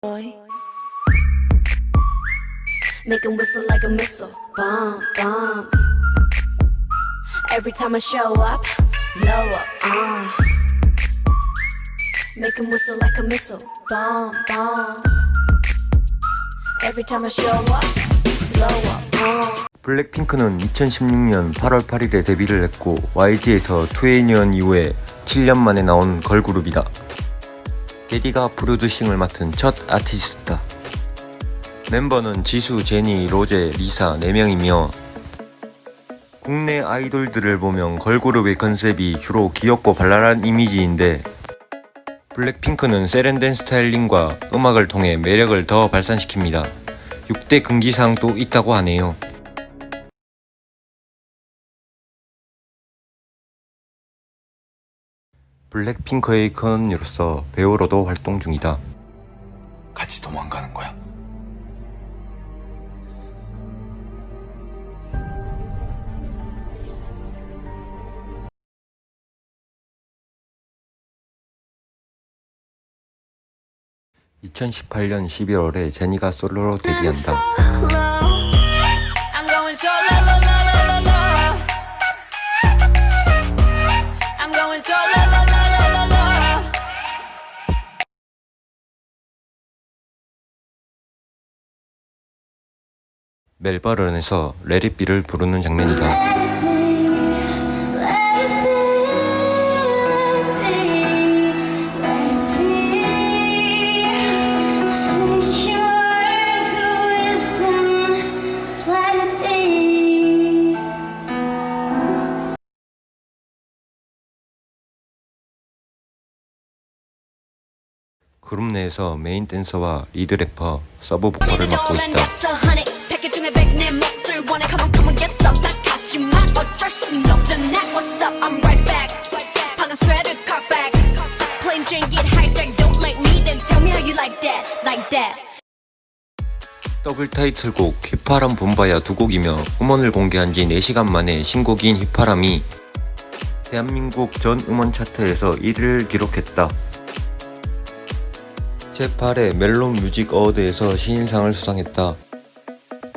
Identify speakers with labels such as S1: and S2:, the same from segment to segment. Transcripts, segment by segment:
S1: boy. Make 'em whistle like a missile. Bomb, bomb. Every time I show up, blow up, uh. Make 'em whistle like a missile. Bomb, bomb. Every time I show up, blow up, uh.
S2: 블랙핑크는 2016년 8월 8일에 데뷔를 했고 YG에서 2NE1 이후에 7년 만에 나온 걸그룹이다. 게디가 프로듀싱을 맡은 첫 아티스트다. 멤버는 지수, 제니, 로제, 리사 4명이며 국내 아이돌들을 보면 걸그룹의 컨셉이 주로 귀엽고 발랄한 이미지인데 블랙핑크는 세련된 스타일링과 음악을 통해 매력을 더 발산시킵니다. 6대 금기사항도 있다고 하네요. 블랙핑크의 큰 언니로서 배우로도 활동 중이다.
S3: 같이 도망가는 거야.
S2: (2018년 12월에) 제니가 솔로로 데뷔한다
S1: going solo,
S2: 멜버른에서 레리비를 부르는 장면이다. 그룹 내에서 메인 댄서와 리드 래퍼 서브 보컬을 맡고 있다
S1: 순 없잖아 What's up I'm right back. 방금 sweater cut back. Plain Jane get hijacked Don't like me then tell me how you like that. Like that.
S2: 더블 타이틀곡 휘파람 봄바야 두 곡이며 음원을 공개한 지 4시간 만에 신곡인 휘파람이 대한민국 전 음원 차트에서 1위를 기록했다. 제8회 멜론 뮤직 어워드에서 신인상을 수상했다.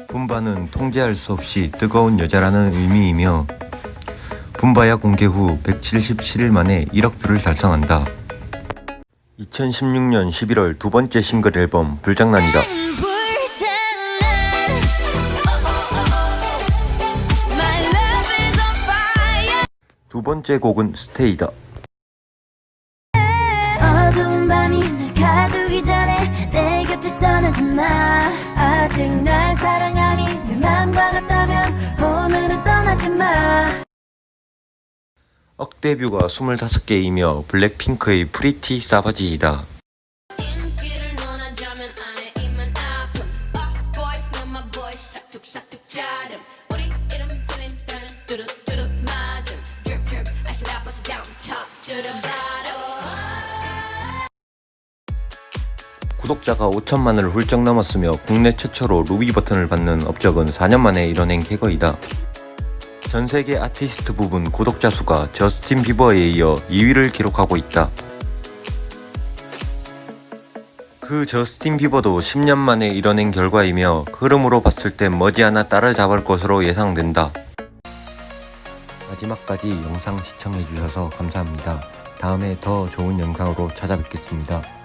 S2: 붐바는 통제할 수 없이 뜨거운 여자라는 의미이며 붐바야 공개 후 177일 만에 1억 뷰를 달성한다. 2016년 11월 두 번째 싱글 앨범 불장난이다. 두 번째 곡은 스테이다.
S4: 어두운 밤이 날 가두기 전에 내 곁을 떠나지 마 아직 날 사랑하니 내 맘과 같다면 오늘은 떠나지 마
S2: 억데뷔가 25개이며 블랙핑크의 프리티 사바지이다. 구독자가 5천만을 훌쩍 넘었으며 국내 최초로 루비 버튼을 받는 업적은 4년 만에 이뤄낸 쾌거이다. 전 세계 아티스트 부분 구독자 수가 저스틴 비버에 이어 2위를 기록하고 있다. 그 저스틴 비버도 10년 만에 이뤄낸 결과이며 흐름으로 봤을 땐 머지않아 따라잡을 것으로 예상된다. 마지막까지 영상 시청해주셔서 감사합니다. 다음에 더 좋은 영상으로 찾아뵙겠습니다.